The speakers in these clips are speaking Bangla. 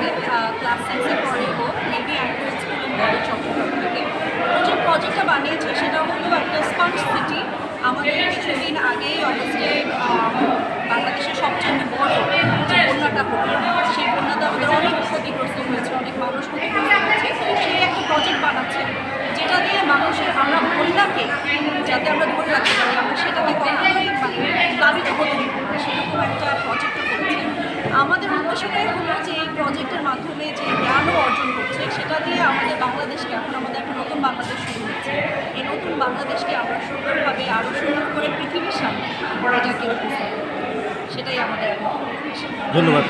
আগে ক্লাস সিক্সে পড়ে ও মেবি অ্যাঙ্কুল স্কুল বড় চট্টগ্রাম থেকে ও যে প্রজেক্টটা বানিয়েছে, সেটা হলো একটা স্মার্ট সিটি আমাদের কিছুদিন আগেই অগস্টে বাংলাদেশের সবচেয়ে বড় যে বন্যাটা সেই বন্যাতে আমাদের অনেক ক্ষতিগ্রস্ত হয়েছে, অনেক মানুষ ক্ষতিগ্রস্ত হয়েছে। সেই একটা প্রজেক্ট বানাচ্ছে, যেটা দিয়ে মানুষের, আমরা বন্যাকে যাতে আমরা ধরে রাখতে পারি, আমরা সেটাকে কখনোই মানে প্লাবিত হতে সেরকম একটা প্রজেক্ট করেছে। আমাদের উদ্দেশ্যটাই হলো যে এই প্রজেক্টের মাধ্যমে যে জ্ঞানও অর্জন করছে সেটা দিয়ে আমাদের বাংলাদেশকে এখন আমাদের একটা নতুন বাংলাদেশ শুরু হচ্ছে এই নতুন বাংলাদেশকে আমরা সুন্দরভাবে আরও সুন্দর করে পৃথিবীর সামনে এটাকে। সেটাই আমাদের ধন্যবাদ।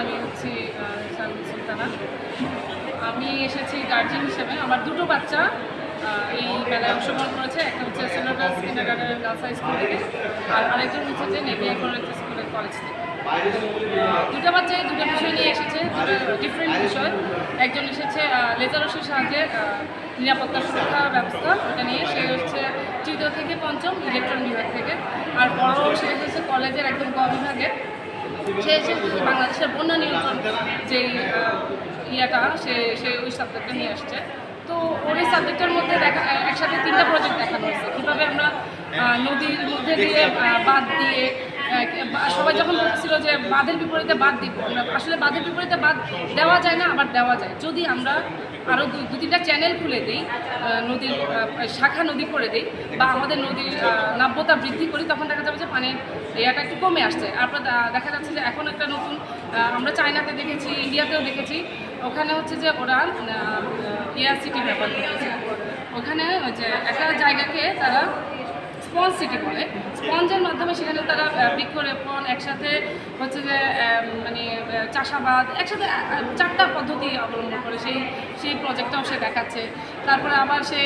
আমি হচ্ছি সুলতানা। আমি এসেছি গার্জেন হিসেবে। আমার দুটো বাচ্চা। এই মেলায় অংশগ্রহণ করেছে। একটা হচ্ছে সেন্ট্রাল গার্লস কিন্ডার গার্ডেনের গার্লস হাই স্কুল থেকে, আর আরেকজন হচ্ছে যে নেভিয়া কলেজ স্কুলের কলেজ থেকে। দুটো বাচ্চাই দুটো বিষয় নিয়ে এসেছে, দুটো ডিফারেন্ট বিষয়। একজন এসেছে লেজারসের সাহায্যে নিরাপত্তা সুরক্ষা ব্যবস্থা, ওটা নিয়ে সে হচ্ছে তৃতীয় থেকে পঞ্চম ইলেকট্রন বিভাগ থেকে। আর বড় সে হচ্ছে কলেজের একদম ক বিভাগের সে এসে বাংলাদেশের বন্যা নিয়ন্ত্রণ যে ইয়েটা, সে সে ওই সাবজেক্টটা নিয়ে আসছে। তো ওই সাবজেক্টের মধ্যে দেখা, একসাথে তিনটা প্রজেক্ট দেখানো হয়েছে। কীভাবে আমরা নদীর মধ্যে দিয়ে বাদ দিয়ে সবাই যখন বলছিল যে বাঁধের বিপরীতে বাদ দিব, আমরা আসলে বাঁধের বিপরীতে বাদ দেওয়া যায় না, আবার দেওয়া যায়। যদি আমরা আরও দু তিনটা চ্যানেল খুলে দিই নদীর শাখা নদী করে দিই, বা আমাদের নদীর নাব্যতা বৃদ্ধি করি, তখন দেখা যাবে যে পানির ইয়েটা একটু কমে আসছে। আপনার দেখা যাচ্ছে যে এখন একটা নতুন আমরা চায়নাতে দেখেছি, ইন্ডিয়াতেও দেখেছি, ওখানে হচ্ছে যে ওরা এয়ার সিটি ব্যবহার ওখানে যে একটা জায়গাকে তারা স্পঞ্জ সিটি বলে। স্পঞ্জের মাধ্যমে সেখানে তারা বৃক্ষরোপণ একসাথে হচ্ছে যে মানে চাষাবাদ, একসাথে চারটা পদ্ধতি অবলম্বন করে সেই সেই প্রজেক্টটাও সে দেখাচ্ছে। তারপরে আবার সে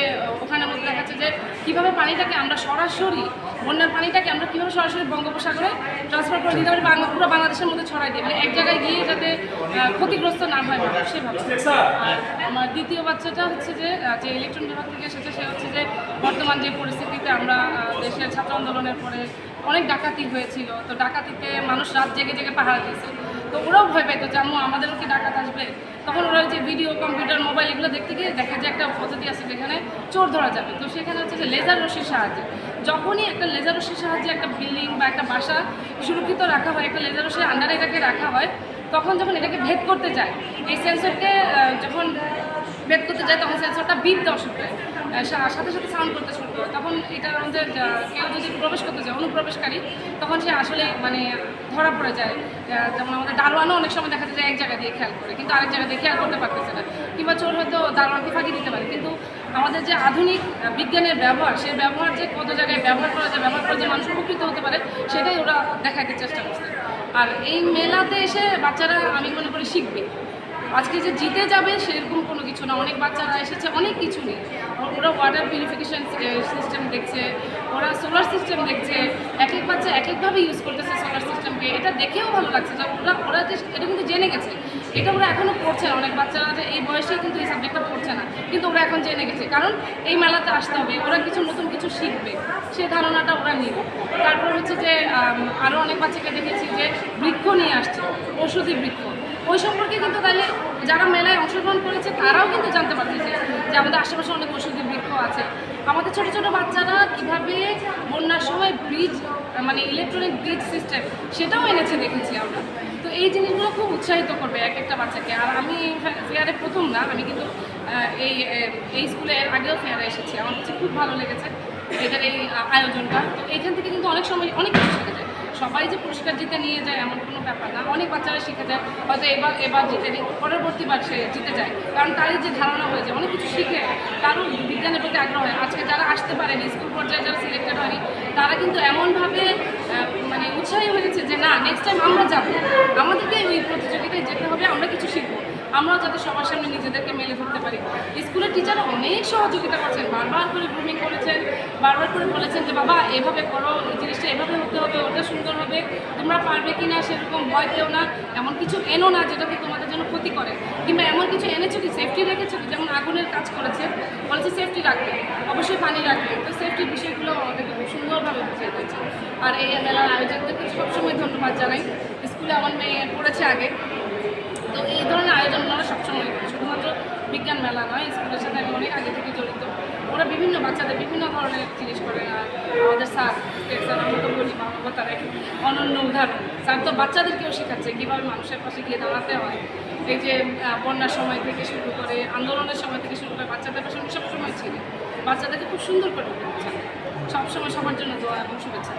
ওখানে মধ্যে দেখাচ্ছে যে, কীভাবে পানিটাকে আমরা সরাসরি বন্যার পানিটাকে আমরা কীভাবে সরাসরি বঙ্গোপসাগরে ট্রান্সফার করে দিতে পারি? বাংলা পুরো বাংলাদেশের মধ্যে ছড়াই দিই মানে এক জায়গায় গিয়ে যাতে ক্ষতিগ্রস্ত না হয় মানুষ সেভাবে আর আমার দ্বিতীয় বাচ্চাটা হচ্ছে যে যে ইলেকট্রন বিভাগ থেকে এসেছে সে হচ্ছে যে বর্তমান যে পরিস্থিতিতে আমরা দেশের ছাত্র আন্দোলনের পরে অনেক ডাকাতি হয়েছিল। তো ডাকাতিতে মানুষ রাত জেগে জেগে পাহারা দিয়েছে। তো ওরাও ভয় পেত যে আম্মু আমাদেরও কি ডাকাত আসবে? তখন ওরা যে ভিডিও কম্পিউটার মোবাইল এগুলো দেখতে গিয়ে দেখা যায় একটা পদ্ধতি আছে যেখানে চোর ধরা যাবে। তো সেখানে হচ্ছে যে লেজার রশির সাহায্যে। যখনই একটা লেজার রশির সাহায্যে একটা বিল্ডিং বা একটা বাসা সুরক্ষিত রাখা হয়, একটা লেজার রশির আন্ডারে এটাকে রাখা হয়, তখন যখন এটাকে ভেদ করতে যায়, এই সেন্সরকে যখন ভেদ করতে যায়, তখন সেন্সরটা বিপ দর্শক সা- সাথে সাথে সাউন্ড করতে শুরু করে। তখন এটা আমাদের কেউ যদি প্রবেশ করতে যায় অনুপ্রবেশকারী, তখন সে আসলে মানে ধরা পড়ে যায়। যেমন আমাদের দারোয়ানও অনেক সময় দেখা যায় এক জায়গা দিয়ে খেয়াল করে, কিন্তু আরেক জায়গা দিয়ে খেয়াল করতে পারতেছে না। কিংবা চোর হয়তো দারোয়ানকে ফাঁকি দিতে পারে। কিন্তু আমাদের যে আধুনিক বিজ্ঞানের ব্যবহার, সেই ব্যবহার যে কত জায়গায় ব্যবহার করা যায়, ব্যবহার করে যে মানুষ উপকৃত হতে পারে, সেটাই ওরা দেখাতে চেষ্টা করছে। আর এই মেলাতে এসে বাচ্চারা, আমি মনে করি, শিখবে। আজকে যে জিতে যাবে, সেরকম কোনো কিছু না। অনেক বাচ্চারা এসেছে, অনেক কিছু নেই ওরা ওয়াটার পিউরিফিকেশন সিস্টেম দেখছে, ওরা সোলার সিস্টেম দেখছে এক এক বাচ্চা এক একভাবে ইউজ করতেছে সোলার সিস্টেমকে এটা দেখেও ভালো লাগছে যে ওরা ওরা যে এটা কিন্তু জেনে গেছে। এটা ওরা এখনও পড়ছে না। অনেক বাচ্চারা যে এই বয়সেই কিন্তু এই সাবজেক্টটা পড়ছে না। কিন্তু ওরা এখন জেনে গেছে। কারণ এই মেলাতে আসতে হবে। ওরা কিছু নতুন কিছু শিখবে। সেই ধারণাটা ওরা নিবে। তারপর হচ্ছে যে আরও অনেক বাচ্চাকে দেখেছি যে বৃক্ষ নিয়ে আসছে ওষুধি বৃক্ষ। ওই সম্পর্কে কিন্তু তাহলে যারা মেলায় অংশগ্রহণ করেছে, তারাও কিন্তু জানতে পারতেছে যে আমাদের আশেপাশে অনেক ওষুধি বৃক্ষ আছে। আমাদের ছোট ছোট বাচ্চারা কীভাবে বন্যার সময় ব্রিজ মানে ইলেকট্রনিক ব্রিজ সিস্টেম সেটাও এনেছে দেখেছি আমরা। তো এই জিনিসগুলো খুব উৎসাহিত করবে এক একটা বাচ্চাকে। আর আমি ফেয়ারে প্রথম না, আমি কিন্তু এই এই স্কুলে আগেও ফেয়ারে এসেছি। আমার কাছে খুব ভালো লেগেছে এদের এই আয়োজনটা। তো এইখান থেকে কিন্তু অনেক সময়, অনেক কিছু সবাই যে পুরস্কার জিতে নিয়ে যায় এমন কোনো ব্যাপার না। অনেক বাচ্চারা শিখে যায়, হয়তো এবার এবার জিতে নিই পরবর্তীবার সে জিতে যায়। কারণ তারই যে ধারণা হয়ে যায়, অনেক কিছু শিখে কারও বিজ্ঞানের প্রতি আগ্রহ হয়। আজকে যারা আসতে পারেনি স্কুল পর্যায়ে যারা সিলেক্টেড হয়নি, তারা কিন্তু এমনভাবে মানে উৎসাহী হয়েছে যে, না নেক্সট টাইম আমরা যাব। আমাদেরকে ওই প্রতিযোগিতায় যেতে হবে, আমরা কিছু শিখব। আমরাও যাতে সবার সামনে নিজেদেরকে মেলে ধরতে পারি। স্কুলের টিচার অনেক সহযোগিতা করছেন, বারবার করে গ্রুমিং করেছেন, বারবার করে বলেছেন যে, বাবা, এভাবে করো, এই জিনিসটা এভাবে হতে হবে, ওটা সুন্দর হবে, তোমরা পারবে কি না সেরকম ভয় পেও না, এমন কিছু এনো না যেটাতে তোমাদের জন্য ক্ষতি করে। কিংবা এমন কিছু এনেছো কি সেফটি রেখেছো কি? যেমন আগুনের কাজ করেছে, বলেছে সেফটি রাখবে, অবশ্যই পানি রাখবে। তো সেফটির বিষয়গুলো আমাদেরকে খুব সুন্দরভাবে বুঝিয়ে দিয়েছে। আর এই মেলার আয়োজকদেরকে সবসময় ধন্যবাদ জানাই। স্কুলে আমার মেয়ে পড়েছে আগে। তো এই ধরনের আয়োজন ওরা সবসময় করে শুধুমাত্র বিজ্ঞান মেলা নয়, স্কুলের সাথে আমি অনেক আগে থেকে জড়িত। ওরা বিভিন্ন বাচ্চাদের বিভিন্ন ধরনের জিনিস করে। আমাদের স্যার স্যার আমরা বলি বাবা তারা একটু অনন্য উদাহরণ। স্যার তো বাচ্চাদেরকেও শেখাচ্ছে কীভাবে মানুষের পাশে গিয়ে দাঁড়াতে হয়। এই যে বন্যার সময় থেকে শুরু করে, আন্দোলনের সময় থেকে শুরু করে বাচ্চাদের পাশে উনি সবসময় ছিলেন। বাচ্চাদেরকে খুব সুন্দর করে সবসময় সবার জন্য দোয়া এবং শুভেচ্ছা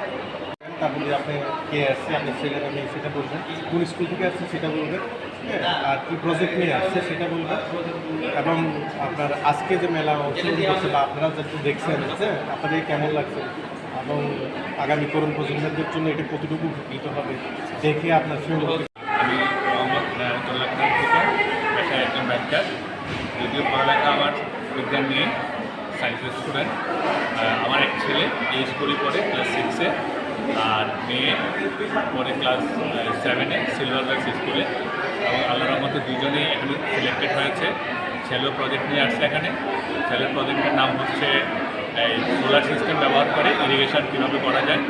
তারপরে আপনি কে আসছে? ছেলের আমি সেটা বলবেন। কোন স্কুল থেকে আসছে সেটা বলবেন। আর কি প্রজেক্ট নিয়ে আসছে সেটা বলবেন এবং আপনার আজকে যে মেলা করছে বা আপনারা যেহেতু দেখছেন হ্যাঁ আপনাদের কেমন লাগছে? এবং আগামী তরুণ প্রজন্মের জন্য এটা কতটুকু উপকৃত হবে, দেখে আপনার সুন্দর আমি যদিও পড়ালেখা আমার বিজ্ঞান নিয়ে সায়েন্সের স্টুডেন্ট আমার এক ছেলে এই স্কুলে পড়ে ক্লাস সিক্সে আর মেয়ে পড়ে ক্লাস সেভেনে সিলভার ব্যাগস স্কুলে এবং আল্লাহ রহমতে দুজনেই এখানে সিলেক্টেড হয়েছে। ছেলেও প্রজেক্ট নিয়ে আসছে এখানে। ছেলের প্রজেক্টের নাম হচ্ছে এই সোলার সিস্টেম ব্যবহার করে ইরিগেশন কীভাবে করা যায়।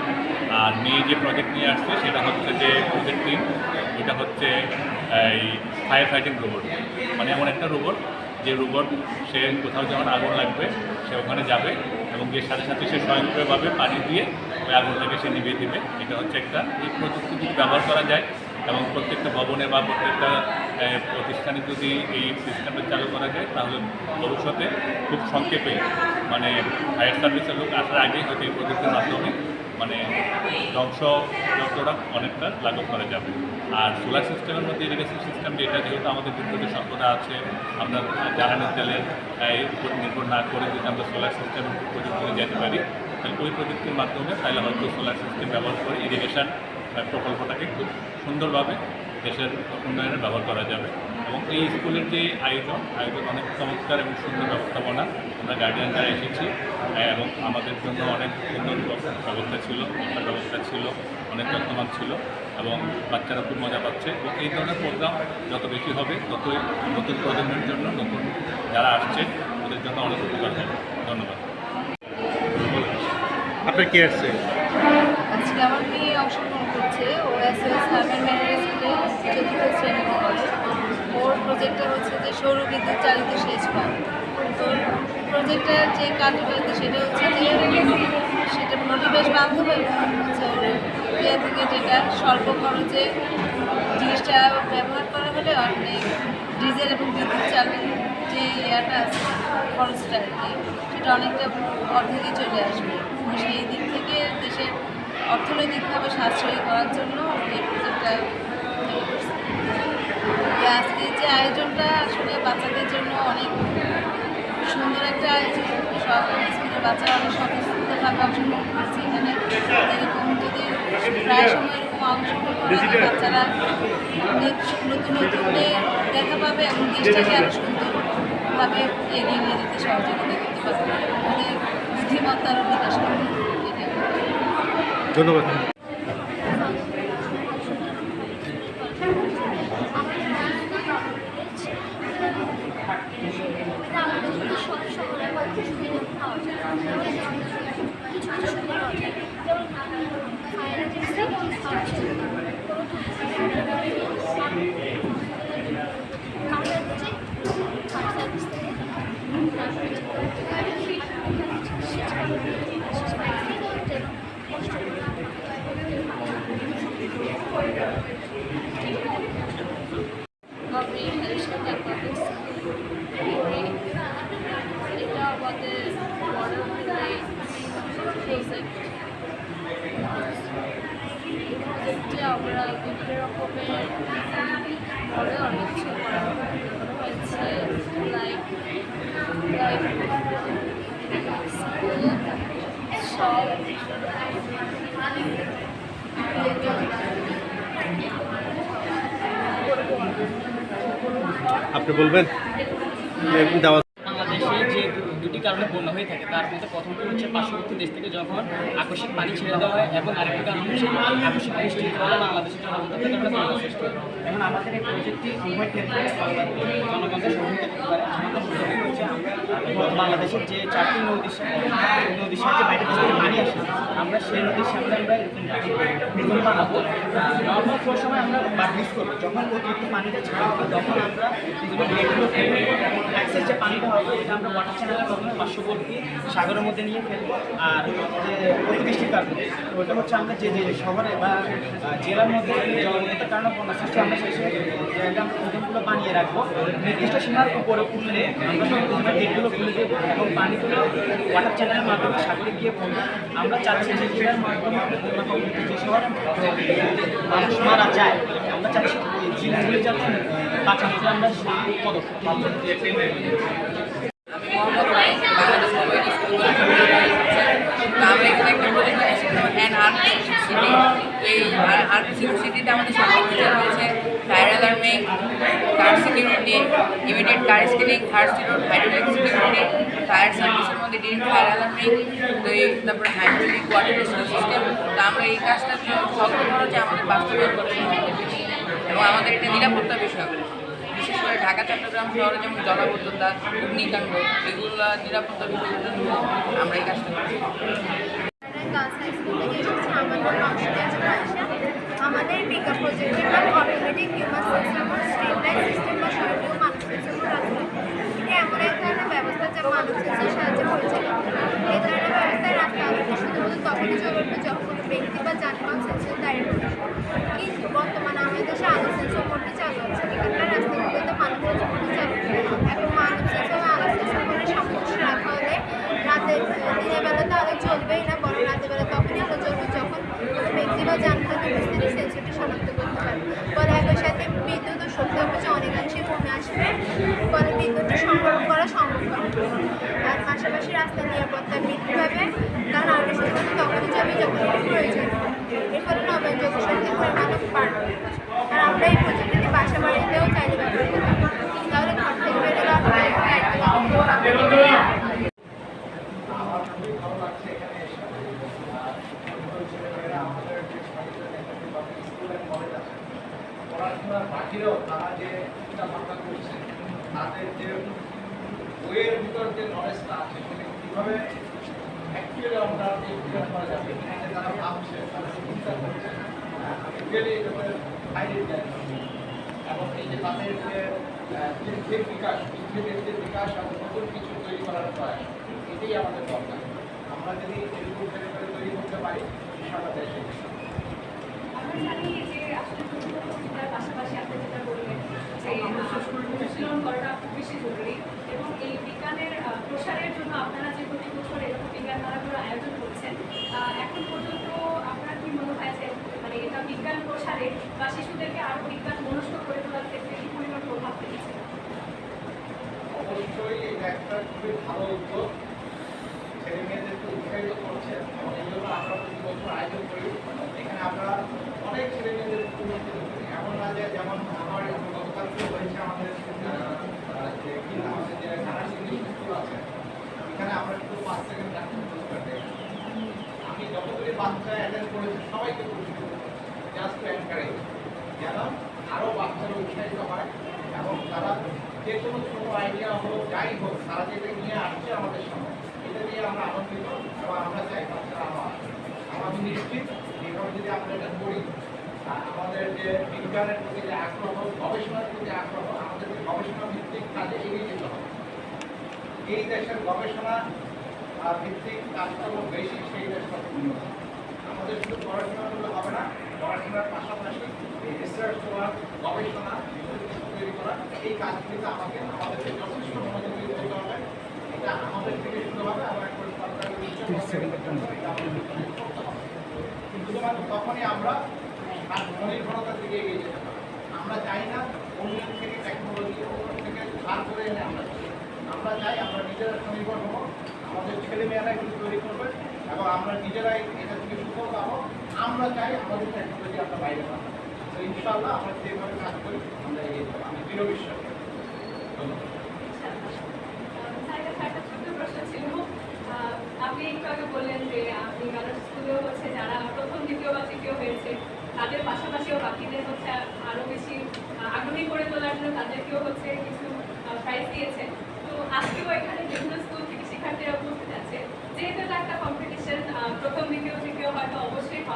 আর মেয়ে যে প্রজেক্ট নিয়ে আসছে সেটা হচ্ছে যে প্রজেক্ট টিম এটা হচ্ছে এই ফায়ার ফাইটিং রোবট মানে এমন একটা রোবট যে রোবট সে কোথাও যখন আগুন লাগবে, সে ওখানে যাবে এবং গিয়ে সাথে সাথে সে স্বয়ংক্রিয়ভাবে পানি দিয়ে ওই আগুনটাকে সে নিভিয়ে দেবে। এটা হচ্ছে একটা এই প্রযুক্তি ব্যবহার করা যায়। এবং প্রত্যেকটা ভবনে বা প্রত্যেকটা প্রতিষ্ঠানে যদি এই সিস্টেমটা চালু করা যায়, তাহলে ভবিষ্যতে খুব সংক্ষেপে মানে ফায়ার সার্ভিসের লোক আসার আগেই হয়তো এই প্রযুক্তির মাধ্যমে মানে ধ্বংস যতটা অনেকটা লাঘব করা যাবে। আর সোলার সিস্টেমের মধ্যে ইরিগেশন সিস্টেম যেটা, যেহেতু আমাদের বিদ্যুতের সম্পদা আছে, আমরা জ্বালানি তেলের উপর নির্ভর না করে যদি আমরা সোলার সিস্টেম প্রযুক্তিতে যেতে পারি, তাহলে ওই প্রযুক্তির মাধ্যমে তাহলে হয়তো সোলার সিস্টেম ব্যবহার করে ইরিগেশন প্রকল্পটাকে খুব সুন্দরভাবে দেশের উন্নয়নে ব্যবহার করা যাবে এবং এই স্কুলের যে আয়োজন আয়োজন অনেক চমৎকার এবং সুন্দর ব্যবস্থাপনা, আমরা গার্ডিয়ান যারা এসেছি, এবং আমাদের জন্য অনেক সুন্দর ব্যবস্থা ছিল বসার ব্যবস্থা ছিল, অনেক যত্নবান ছিল, এবং বাচ্চারা খুব মজা পাচ্ছে। এবং এই ধরনের প্রোগ্রাম যত বেশি হবে, ততই নতুন প্রজন্মের জন্য নতুন যারা আসছে, ওদের জন্য অনেক উপকার হবে। ধন্যবাদ। আপনার কে আসছে আজকে আমার ওর প্রজেক্টটা হচ্ছে যে সৌর বিদ্যুৎ চালিত সেচ পাম্প। তো প্রজেক্টের যে কার্যকারিতা সেটা হচ্ছে যে সেটা পরিবেশ বান্ধব। এবং হচ্ছে যেটা স্বল্প খরচে জিনিসটা ব্যবহার করা হলে অনেক ডিজেল এবং বিদ্যুৎ চালের যে ইয়েটা খরচটা সেটা অনেকটা অর্ধেকে চলে আসবে। সেই দিক থেকে দেশের অর্থনৈতিকভাবে সাশ্রয়ী করার জন্য এই প্রজেক্টটা আজকে যে আয়োজনটা আসলে বাচ্চাদের জন্য অনেক সুন্দর একটা আয়োজন। সব স্কুলের বাচ্চারা অনেক স্বতঃস্ফূর্তভাবে অংশগ্রহণ করছে এখানে এরকম যদি প্রায় সময় এরকম অংশগ্রহণ করে বাচ্চারা নিত- নতুন নতুন দেখা পাবে এবং দেশটাকে আরও সুন্দরভাবে এগিয়ে নিয়ে যেতে সহযোগিতা করতে পারবে। ওদের বুদ্ধিমত্তারও বিকাশ করবে ধন্যবাদ। হবে ন্যাশনাল অ্যাকাউন্টস এটা আমাদের বড় প্রজেক্ট প্রজেক্টে আমরা বিভিন্ন রকমের বড় অনেক কিছু করা হয়েছে লাইক লাইক স্কুল সব আপনি বলবেন দেওয়া বাংলাদেশে যে দুটি কারণে বন্যা হয়ে থাকে তার মধ্যে প্রথমটি হচ্ছে পার্শ্ববর্তী দেশ থেকে যখন আকস্মিক পানি ছেড়ে দেওয়া হয় এবং আরেকটি কারণ হচ্ছে আকস্মিক বৃষ্টির ফলে বাংলাদেশের জনগণের কারণে বন্যা সৃষ্টি হয় এখন আমাদের এই প্রজেক্টটি উভয় ক্ষেত্রে জনগণকে সহযোগিতা করতে পারে আমাদের প্রজেক্ট হচ্ছে আমরা বাংলাদেশের যে চারটি নদীর নদীর সাথে বাইরে থেকে পানি আসে, আমরা সেই নদীর সামনে আমরা এরকম বানাবো নর্মাল সময় আমরা বার্নিশ করব। যখন অতিরিক্ত পানিটা ছাড়া হবে, তখন আমরা যে পানিটা হবে, এটা আমরা ওয়াটার চ্যানেলের মাধ্যমে পার্শ্ববর্তী সাগরের মধ্যে নিয়ে ফেলব। আর যে অতিবৃষ্টির কারণে, ওইটা হচ্ছে আমরা যে যে শহরে বা জেলার মধ্যে জলবদ্ধতার কারণে বন্যা সৃষ্টি আমরা সেই জায়গায় আমরা বানিয়ে রাখব, নির্দিষ্ট সীমার উপরে উঠলে আমরা আমরা গেটগুলো খুলে দেবো। এবং পানিগুলো ওয়াটার চ্যানেলের মাধ্যমে সাগরে গিয়ে পড়বে আমরা চাচ্ছি যে জেলার মাধ্যমে যে মানুষ মারা যায়, আমরা চাচ্ছি জিনিসগুলি যাতে জন্য আমরা পদক্ষেপ স্কুল আমরা এখানে আর্ট সিটি এই আমাদের ফিচার রয়েছে fire alarming car security, immediate car screening fire security, hydraulic security, fire সার্ভিসের মধ্যে ডিরেক্ট ফায়ার অ্যালার্মিং তো তারপরে হাইড্রোলিক ওয়াটার সিস্টেম। তো আমরা এই কাজটা স্বল্প খরচে আমাদের বাস্তবায়ন করে এবং আমাদের এটা নিরাপত্তা বিষয় বিশেষ করে ঢাকা, চট্টগ্রাম শহরে যেমন জলাবদ্ধতা, অগ্নিকাণ্ড, এগুলো নিরাপত্তা বিষয়ের জন্য আমরা এই কাজটা করছি। স্কুল আমাদের পিকআপ প্রজেক্টের নাম অটোমেটিক হিউম্যান স্বয়ংক্রিয় মানব সেন্সর রাস্তা এটি এমন এক ব্যবস্থা যা মানব সেন্সর সাহায্যে পরিচালিত। এই ধরনের ব্যবস্থায় রাস্তা আলোকে শুধুমাত্র তখনই চলবে যখন ব্যক্তি বা যানবাহন সেন্সর কিন্তু বর্তমানে আমাদের দেশে আলো সেন্সর মোটটি চালু আছে এখানকার রাস্তাগুলোতে সেন্সর মোটটি চালু এখন মানব সেন্সর আলো সেন্সর করে সামঞ্জস্য রাখা হলে রাতে দিনের বেলাতে আলো চলবেই না বরং রাতের বেলা তখনই আলো জ্বলবে যখন কোনো ব্যক্তি বা যানবাহনের উপস্থিতি সেন্সরটি শনাক্ত করতে পারবে ফলে একই সাথে বিদ্যুৎ ও শক্তি অপচয় অনেকাংশে কমে আসবে ফলে বিদ্যুৎটি সংগ্রহ করা সম্ভব হবে আর পাশাপাশি রাস্তার নিরাপত্তা বৃদ্ধি পাবে। কারণ আগে শুধুমাত্র তখনই যাবে যখন এটি প্রয়োজন এর ফলে নবায়নযোগ্য শক্তির পরিমাণও বাড়বে। আর আমরা এই প্রযুক্তিটি বাসা বাড়িতেও চাইলে ব্যবহার করতে পারি তাহলে ঘর থেকে বেরোলে আপনার পড়াশোনার বাকিরেও তারা যে চিন্তা ভাবনা করছে তাদের যে বইয়ের ভিতর যে নলেজটা আছে সেটা কীভাবে অ্যাকচুয়ালি আমরা ইমপ্লিমেন্ট করা যাবে এটা যে তারা ভাবছে তারা যে চিন্তা করছে অ্যাকচুয়ালি এটাতে হাইলি এবং এই যে তাদের যে চিন্তির বিকাশ চিন্তির বিকাশ এবং নতুন কিছু তৈরি করার প্রয়াস এটাই আমাদের দরকার। আমরা যদি এরকম ছেলেপেলে তৈরি করতে পারি সারা দেশে পাশাপাশি আপনি যেটা বললেন যে অনুশীলন করাটা খুব বেশি জরুরি এবং এই বিজ্ঞানের প্রসারের জন্য আপনারা যে প্রতি বছর এরকম বিজ্ঞান মেলাগুলো আয়োজন করছেন এখন পর্যন্ত আপনার কি মনে হয় যে এটা বিজ্ঞান প্রসারে বা শিশুদেরকে আরও বিজ্ঞান মনস্ক করে তোলার ক্ষেত্রে কি পরিমাণ প্রভাব ফেলেছে? অবশ্যই একটা খুবই ভালো উদ্যোগ। ছেলে মেয়েদেরকে উৎসাহিত করছে। এই জন্য আমরা প্রতি বছর আয়োজন করি। এখানে আমরা অনেক ছেলে মেয়েদের উন্নতি এমন না যে যেমন আমার গতকালকে হয়েছে আমাদের যে কি আছে, যে নার্স ইংলিশ স্কুল আছে। এখানে আমরা শুধু পাঁচ সেকেন্ড আমি যতগুলি বাচ্চা অ্যাটেন্ড করেছি, সবাইকে পুরস্কৃত জাস্ট এনকারেজ যেন আরও বাচ্চারা উৎসাহিত হয় এবং তারা যে কোনো ছোটো আইডিয়া হোক, যাই হোক, তারা যেটা নিয়ে আসছে আমাদের সামনে, এটা নিয়ে আমরা আনন্দিত এবং আমরা চাই বাচ্চারা আরও আমি নিশ্চিত এইভাবে যদি আমরা এটা করি আমাদের যে বিজ্ঞানের প্রতি যে আগ্রহ, গবেষণার প্রতি আগ্রহ আমাদেরকে গবেষণা ভিত্তিক কাজে এগিয়ে যেতে হবে। এই দেশের গবেষণা ভিত্তিক কাজকর্ম বেশি, সেই দেশটা উন্নত। আমাদের শুধু পড়াশোনা করলে হবে না পাশাপাশি করা গবেষণা তৈরি করা এই কাজগুলিতে আমাকে আমাদেরকে যথেষ্ট মনোযোগী হতে হবে এটা আমাদের হবে একবার সরকারের তখনই আমরা স্বনির্ভরতার দিকে এগিয়ে যেতে পারি আমরা চাই না অন্য থেকে টেকনোলজি অন্য থেকে ধার করে এনে আমরা আমরা চাই আমরা নিজেরা স্বনির্ভর হব, আমাদের ছেলেমেয়েরা এগুলো তৈরি করবে, এবং আমরা নিজেরাই এটা থেকে সুফল পাবো। আমরা চাই আমাদের টেকনোলজি আমরা বাইরে পাবো তো ইনশাআল্লাহ আমরা যেভাবে কাজ করি, আমরা এগিয়ে যাব আমি দৃঢ় বিশ্বাস। হয়েছে, তাদের পাশাপাশিও বাকিদের হচ্ছে আরও বেশি করে তোলার জন্য তাদেরকেও হচ্ছে কিছু প্রাইজ তো আজকেও এখানে স্কুল থেকে শিক্ষার্থীরা আছে। যেহেতু একটা কম্পিটিশন প্রথম, দ্বিতীয়, তৃতীয় হয়তো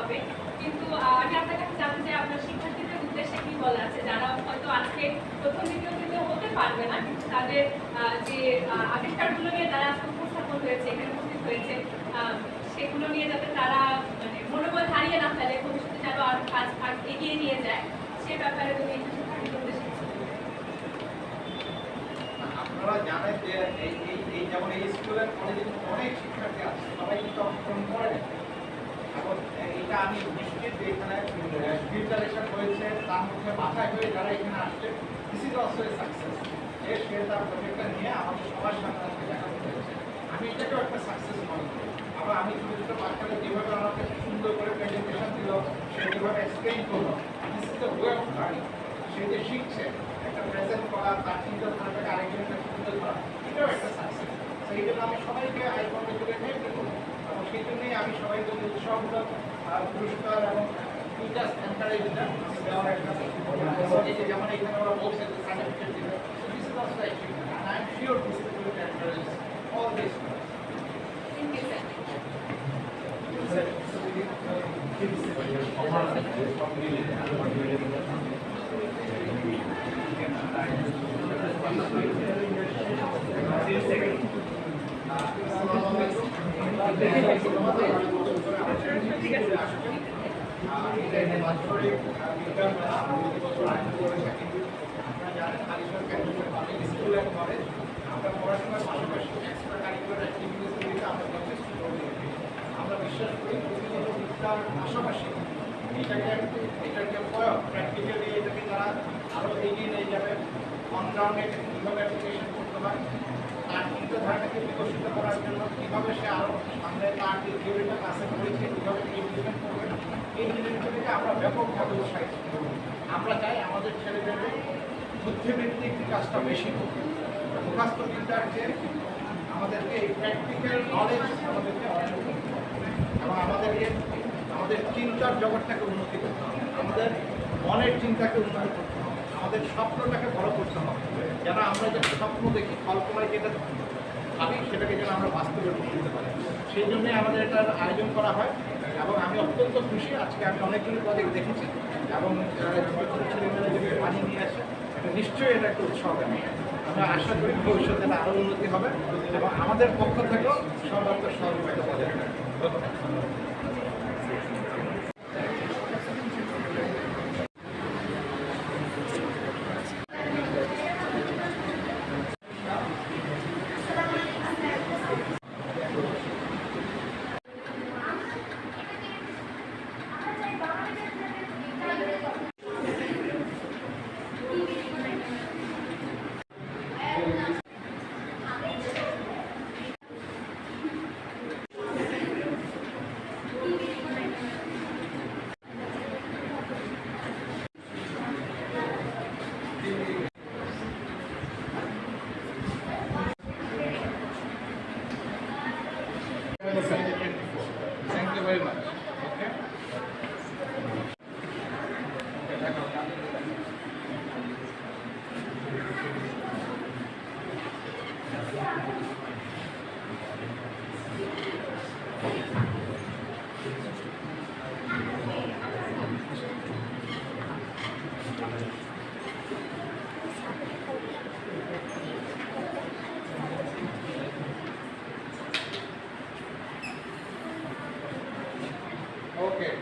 হবে কিন্তু আমি আপনার কাছে জানতে চাই, আপনার শিক্ষার্থীদের উদ্দেশ্যে কি বলা আছে যারা হয়তো আজকে প্রথম, দ্বিতীয়, তৃতীয় হতে পারবে না, কিন্তু তাদের যে আবিষ্কারগুলো নিয়ে তারা আজকে উপস্থাপন হয়েছে, এখানে উপস্থিত হয়েছে সেগুলো নিয়ে যাতে তারা মানে মনোবল হারিয়ে না ফেলে, ভবিষ্যতে যেন আর কাজ এগিয়ে নিয়ে যায়, সে ব্যাপারে তুমি। আপনারা জানেন যে এই যেমন এই স্কুলের কলেজে অনেক শিক্ষার্থী আছে, সবাই কিন্তু অংশগ্রহণ করে। এখন এটা আমি নিশ্চিত যে এখানে মাথায় হয়ে যারা এখানে আসছে দিস ইজ অলসো সাকসেস যে সে নিয়ে আমাদের সবার সামনে আজকে এটাকেও একটা সাকসেস মনে করি। আবার আমি ছোটো ছোটো সুন্দর করে প্রেজেন্টেশন সে যে শিখছে, একটা প্রেজেন্ট করা সুন্দর করা এটাও একটা সাকসেস সেই জন্য আমি সবাইকে আই কংগ্রেচুলেট করব। এবং সেই জন্যই আমি সবাইকে উৎসবমূলক আহ, পুরস্কার এবং জাস্ট এনকারেজ দেওয়ার একটা এই যে যেমন এখানে ওরা বলছে যে সার্টিফিকেট দিবে this is also achievement I am sure this is going to encourage all this Thank you, sir. স্কুলের পরে আমরা পড়াশোনার পাশাপাশি এক্সট্রা কারিকুলার অ্যাক্টিভিটিসগুলিতে আমরা যথেষ্ট জোর দিয়ে দিই। আমরা বিশ্বাস করি প্রতিনিয়ত বিদ্যার পাশাপাশি এটাকে এটাকে প্রয়োগ প্র্যাকটিক্যালি এটাকে যারা আরও এগিয়ে নিয়ে যাবে অনগ্রাউন্ডে কীভাবে অ্যাপ্লিকেশন করতে হয় তার চিন্তাধারাটাকে বিকশিত করার জন্য কীভাবে সে আরও সামনে তার ক্লাসে পড়েছে কীভাবে ইমপ্লিমেন্ট করবে এই জিনিসগুলিকে আমরা ব্যাপকভাবে উৎসাহিত আমরা চাই আমাদের ছেলেদের বুদ্ধিবৃত্তিক বিকাশটা বেশি মুখাস্ত বিদ্যার চেয়ে আমাদেরকে এই প্র্যাকটিক্যাল নলেজ আমাদেরকে অর্জন করতে হবে। এবং আমাদেরকে, আমাদের চিন্তার জগৎটাকে উন্নতি করতে হবে। আমাদের মনের চিন্তাকে উন্নত করতে হবে। আমাদের স্বপ্নটাকে বড় করতে হবে। যেন আমরা যে স্বপ্ন দেখি, কল্পনায় যেটা ভাবি, সেটাকে যেন আমরা বাস্তবে রূপ পারি। সেই জন্যই আমাদের এটার আয়োজন করা হয়। এবং আমি অত্যন্ত খুশি, আজকে আমি অনেকগুলি প্রজেক্ট দেখেছি এবং পানি নিয়ে আসে এটা নিশ্চয়ই এটা একটা উৎসব। আমি আমরা আশা করি ভবিষ্যতে এটা আরও উন্নতি হবে এবং আমাদের পক্ষ থেকেও সর্বাত্ম সহযোগিতা বজায় থাকবে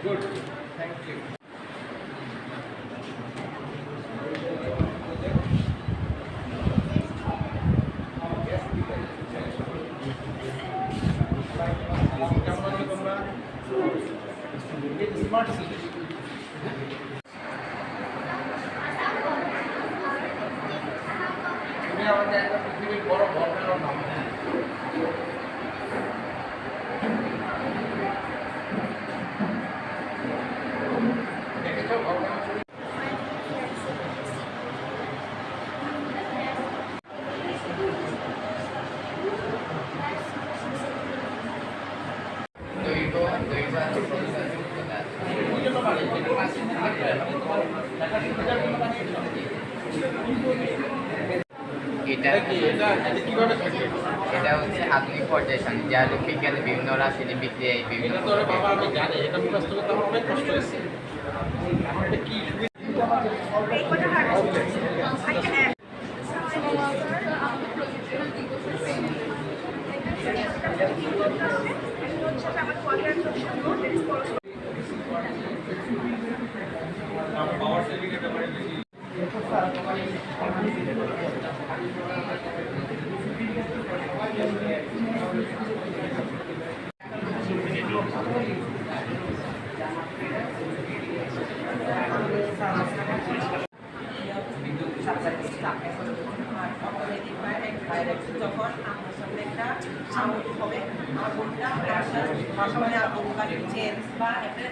good. এটা এটা হচ্ছে আধুনিক পর্যায় সানি যা হলো বিজ্ঞানের বিভিন্ন রাসায়নিক বিক্রিয়ায় বিভিন্ন আমি জানি এটা মুখস্থ করতে আমার অনেক কষ্ট হয়েছে। এখন এটা যখন আমার সামনে একটা সামগ্রী হবে, আমার বোনটা পাশাপাশি আতঙ্কারী চেঞ্জ বা একটা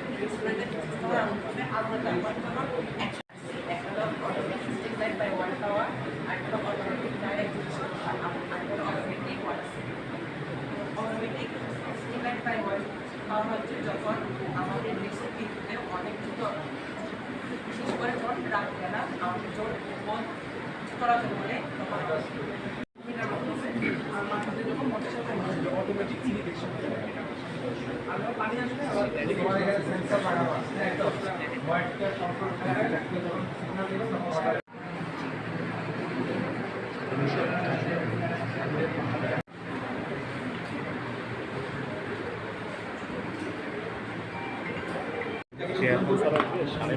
আউট হবে তখন তখন একসাথে একটা automatic light by one power আর একটা অটোমেটিক ডাইরেক্ট আর একটা automatic one automatic light by one power হচ্ছে যখন আমাদের দেশের বিদ্যুতে অনেক দ্রুত বিশেষ করে যখন রাতবেলা আমাদের জোর চলাচল করে তখন অটোমেটিক ইরিগেশন আমরা পানি আসলে আবার এখানে সেন্সর লাগানো আছে হোয়াইটটা কন্ট্রোল করে রাখতে যখন সিগন্যাল দিবে তখন order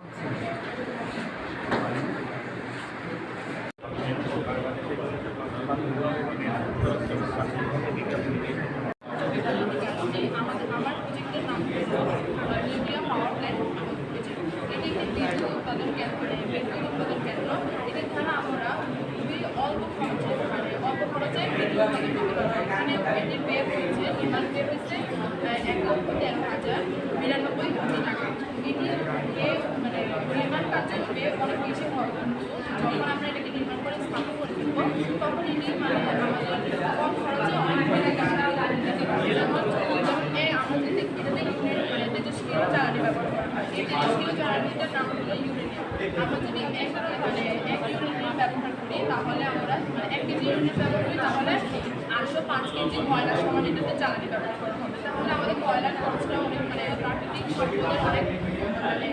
আমাদের আমার প্রজেক্টের নাম নিউক্লিয়ার পাওয়ার প্ল্যান্ট এটি একটি বিদ্যুৎ উৎপাদন কেন্দ্র মানে বিদ্যুৎ উৎপাদন কেন্দ্র এটার দ্বারা আমরা খুবই অল্প খরচে মানে অল্প খরচে বিদ্যুৎ উৎপাদন করতে পারব এখানে এটির ব্যয় হচ্ছে নির্মাণ ব্যয় হচ্ছে আহ, এক লক্ষ তেরো হাজার বিরানব্বই কোটি টাকা এটি ব্যয় মানে অনেক হয় কিন্তু যখন আমরা এটাকে নির্মাণ করে স্থাপন করে দিব তখন আমাদের কম খরচে অনেক আমাদের এটাতে ইউরেনিয়াম মানে তেজস্ক্রিয় আমরা যদি এক মানে এক ইউরেনিয়াম ব্যবহার করি। তাহলে আমরা এক কেজি ইউরেনিয়াম ব্যবহার করি তাহলে আটশো পাঁচ কেজি ময়লা সমান এটাতে জ্বালানি ব্যবহার করা হবে তাহলে আমাদের কয়লার খরচটা অনেক মানে প্রাকৃতিক সম্পদের অনেক মানে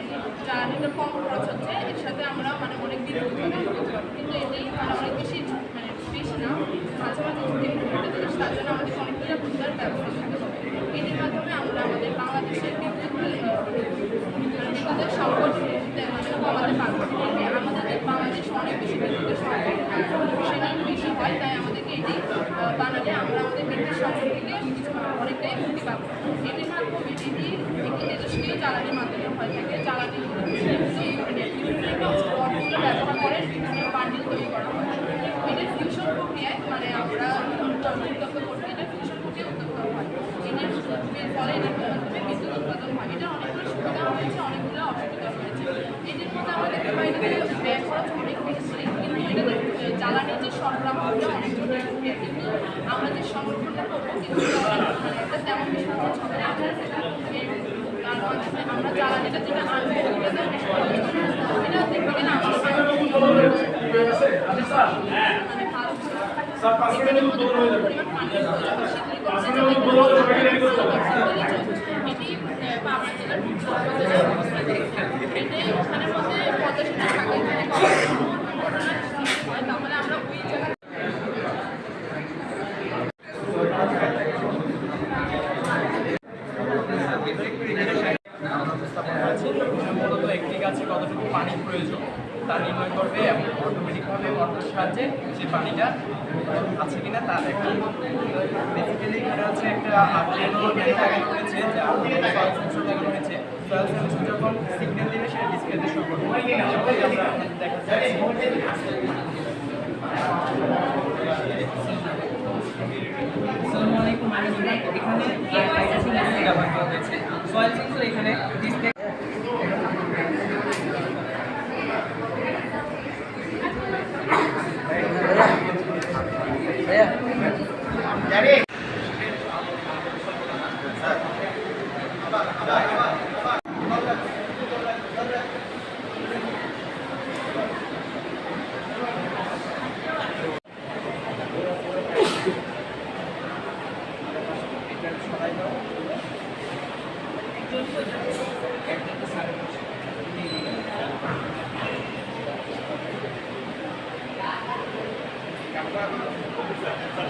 জ্বালানিটা কম খরচ হচ্ছে, এর সাথে আমরা মানে অনেক দিন কিন্তু এটাই মানে অনেক বেশি মানে বেশি না, মাঝে মাঝে ঝুঁকি পূর্ণ জিনিস তার জন্য আমাদের অনেকগুলো বুঝার ব্যবস্থা করতে এটির মাধ্যমে আমরা আমাদের বাংলাদেশের বিদ্যুৎ বিদ্যুতের সংকট মানে কমাতে পারব আমাদের বাংলাদেশ অনেক বেশি বিদ্যুতের সংকট সেটা বেশি হয়, তাই আমাদেরকে এটি বানালে আমরা আমাদের বিদ্যুৎ সংকট থেকে অনেকটাই মুক্তি পাবো। এটির মাধ্যমে এটি একটি তেজস্ক্রিয় জ্বালানির মাধ্যমে থাকে জ্বালানি ব্যবহার করে বান্ডিল তৈরি করা হয় এটির ফিউশন প্রক্রিয়ায় মানে আমরা উত্তপ্ত করতে এটা হয় এটির ফলে বিদ্যুৎ উৎপাদন হয় এটা অনেকগুলো অনেকগুলো অসুবিধা হয়েছে এটির মধ্যে আমরা দেখতে অনেক বেশি কিন্তু জ্বালানির যে সরবরাহটা অনেক কিন্তু আমরা যে সংরক্ষণটা করব কিন্তু মানে তেমন বেশি খরচ হবে না। আমরা জ্বালানিটা মানে পাবনা জেলার ওখানের মধ্যে পদ্মা সেতু থাকে এখানে ঘটনার সৃষ্টি হয় তাহলে আমরা ওই জায়গায় মূলত একটি গাছে কতটুকু পানি প্রয়োজন তা নির্ণয় করবে এবং অটোমেটিকভাবে মোটরের সাহায্যে সেই আছে কিনা তা দেখে। বেসিক্যালি এখানে হচ্ছে একটা ন্যানো লাগানো হয়েছে যা সয়েল সেন্সর লাগানো হয়েছে সয়েল সেন্সর যখন সিগন্যাল দেবে সেটা ডিসপ্লেতে শো করবে। দেখা যাচ্ছে এখানে সয়েল সেন্সর এখানে ডিসপ্লে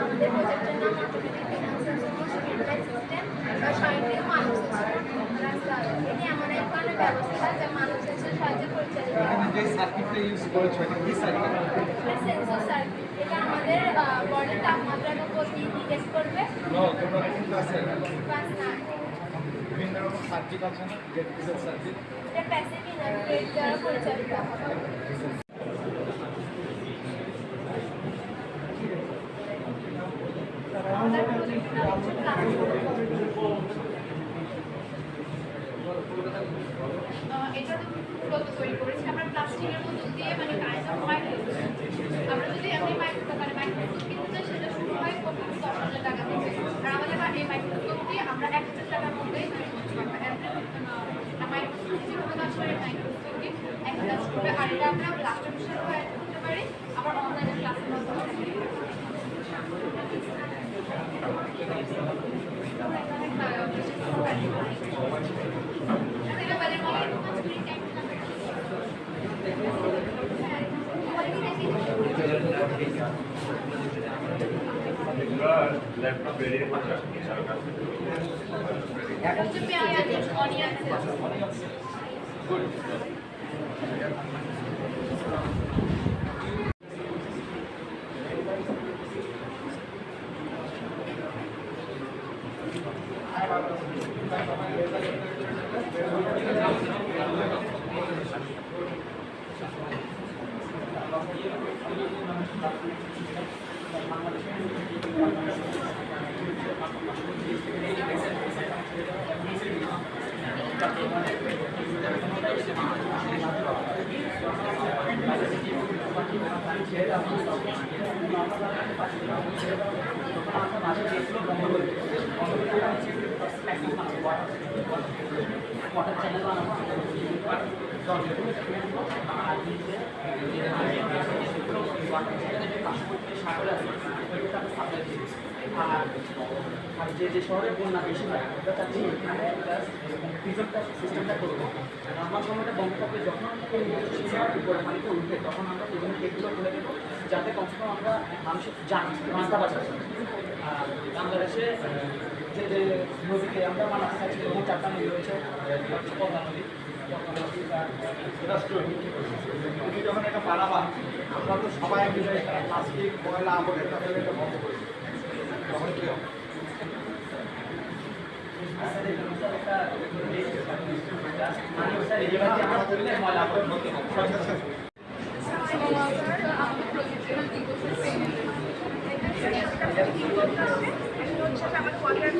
আমাদের প্রজেক্টের নাম automatic financial solution utilize system বা স্বয়ংক্রিয় মানব সিস্টেম এটি এমন এক ধরনের ব্যবস্থা যা মানব সেন্সর সাহায্যে পরিচালিত হয় যে সার্কিটটা ইউজ করেছ এটা কি সার্কিট সেন্সর সার্কিট এটা আমাদের বডির তাপমাত্রা এবং গতি ডিটেক্ট করবে নো তোমরা কিন্তু আছে প্লাস না বিভিন্ন রকম সার্কিট আছে না গেট সার্কিট এটা প্যাসিভ ইনারভেট দ্বারা পরিচালিত হয় আমাদের প্রজেক্টের নাম হচ্ছে প্লাস্টিক এটা তো তৈরি করেছি। আমরা প্লাস্টিকের মধ্যে দিয়ে মানে কারেন্ট মাইক্রোস্কোপ আমরা যদি আপনি মাইক্রো মানে মাইক্রোস্কোপ কিনতে চাই সেটা শুরু হয় প্রথমে দশ হাজার টাকা থেকে আর আমাদের এই মাইক্রোস্কোপ দিয়ে আমরা এক হাজার টাকার মধ্যেই করে মাইক্রোস্কোপ দিয়ে এক কাজ করতে পারি Thank you. আর আর যে যে শহরে বন্যা বেশি হয়, আমরা চাচ্ছি এখানে প্রিজনটা সিস্টেমটা করব নর্মাল সময়টা বন্ধ থাকলে যখন আমরা উপরে পানিতে উঠবে তখন আমরা প্রিজন গেটগুলো খুলে দেবো, যাতে কমসে কম আমরা মানুষের জানি মাছটা বাঁচাচ্ছি আর বাংলাদেশে যে যে নদীতে আমরা এবং চারটা নদী রয়েছে পদ্মা নদী। তুমি যখন এটা বানাবা আমরা তো সবাই মিলে প্লাস্টিক ময়লা আবর্জনা ফেলে এটা বন্ধ করি তখন কি হবে কোয়ালিটি